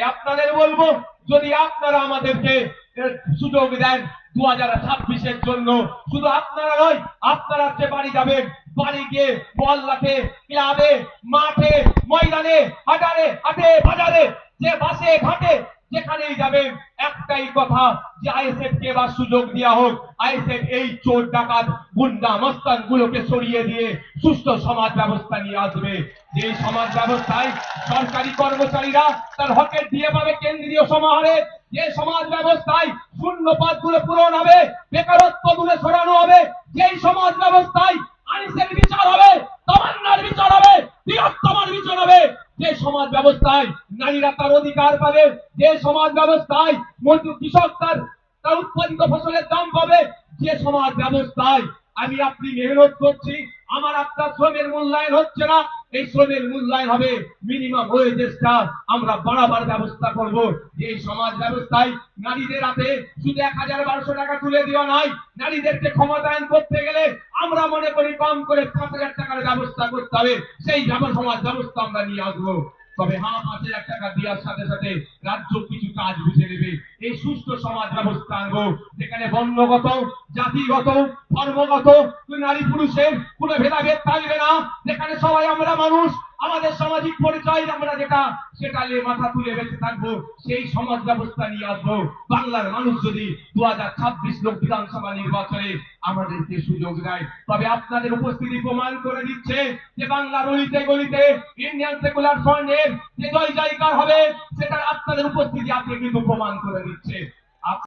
তাই আপনাদের বলব, যদি আপনারা আমাদেরকে সুযোগ দেন দু হাজার ছাব্বিশের জন্য। শুধু আপনারা নয়, আপনারা যে বাড়ি যাবেন, বাড়ি গিয়ে মহল্লাতে, ক্লাবে, মাঠে, ময়দানে, হাটারে, হাটে, বাজারে, যে বাসে, ঘাটে যেখানেই যাবেন, একটাই কথা, যে আইএসএফ কে এবার সুযোগ দেওয়া হোক। আইএসএফ এই চোর ডাকাত, গুন্ডা মস্তান গুলোকে সরিয়ে দিয়ে সুস্থ সমাজ ব্যবস্থা নিয়ে আসবে। যে সমাজ ব্যবস্থায় সরকারি কর্মচারীরা তার হকের দিয়ে পাবে কেন্দ্রীয় সমাহারে, যে সমাজ ব্যবস্থায় শূন্য পদগুলো পূরণ হবে বেকারত্ব দূরে সরানো হবে, যেই সমাজ ব্যবস্থায় আইসের বিচার হবে তামান্নার বিচার হবে বৃহত্তমার বিচার হবে যে সমাজ ব্যবস্থায় নারীরা তার অধিকার পাবে। যে সমাজ ব্যবস্থায় মজদুর কৃষক তার তার উৎপাদিত ফসলের দাম পাবে, যে সমাজ ব্যবস্থায় আমি আপনি মেহনত করছি, আমার আপনার শ্রমের মূল্যায়ন হচ্ছে না, এই শ্রমের মূল্যায়ন হবে মিনিমাম ওয়েজেসটা আমরা বাড়াবার ব্যবস্থা করব। যে সমাজ ব্যবস্থায় নারীদের হাতে শুধু এক হাজার বারোশো টাকা তুলে দেওয়া নয় নারীদেরকে ক্ষমতায়ন করতে গেলে আমরা মনে করি কম করে পাঁচ হাজার টাকার ব্যবস্থা করতে হবে। সেই সমাজ ব্যবস্থা আমরা নিয়ে আসব। তবে হা পাঁচ হাজার টাকা দেওয়ার সাথে সাথে রাজ্য কিছু কাজ বুঝে নেবে। এই সুস্থ সমাজ ব্যবস্থা আনব যেখানে বর্ণগত, জাতিগত, ধর্মগত নারী পুরুষের কোনো ভেদাভেদ থাকবে না, যেখানে সবাই আমরা মানুষ আমাদের সামাজিক পরিচয় আমরা যেটা, সেটা নিয়ে মাথা তুলে বেঁচে থাকব, সেই সমাজ ব্যবস্থা নিয়ে আসব। বাংলার মানুষ যদি দু হাজার ছাব্বিশ লোক বিধানসভা নির্বাচনে আমাদেরকে সুযোগ দেয়, তবে আপনাদের উপস্থিতি প্রমাণ করে দিচ্ছে যে বাংলার অলিতে গলিতে ইন্ডিয়ান সেকুলার ফ্রন্টের যে জয় জয়কার হবে সেটা আপনাদের উপস্থিতি আজকে কিন্তু প্রমাণ করে দিচ্ছে।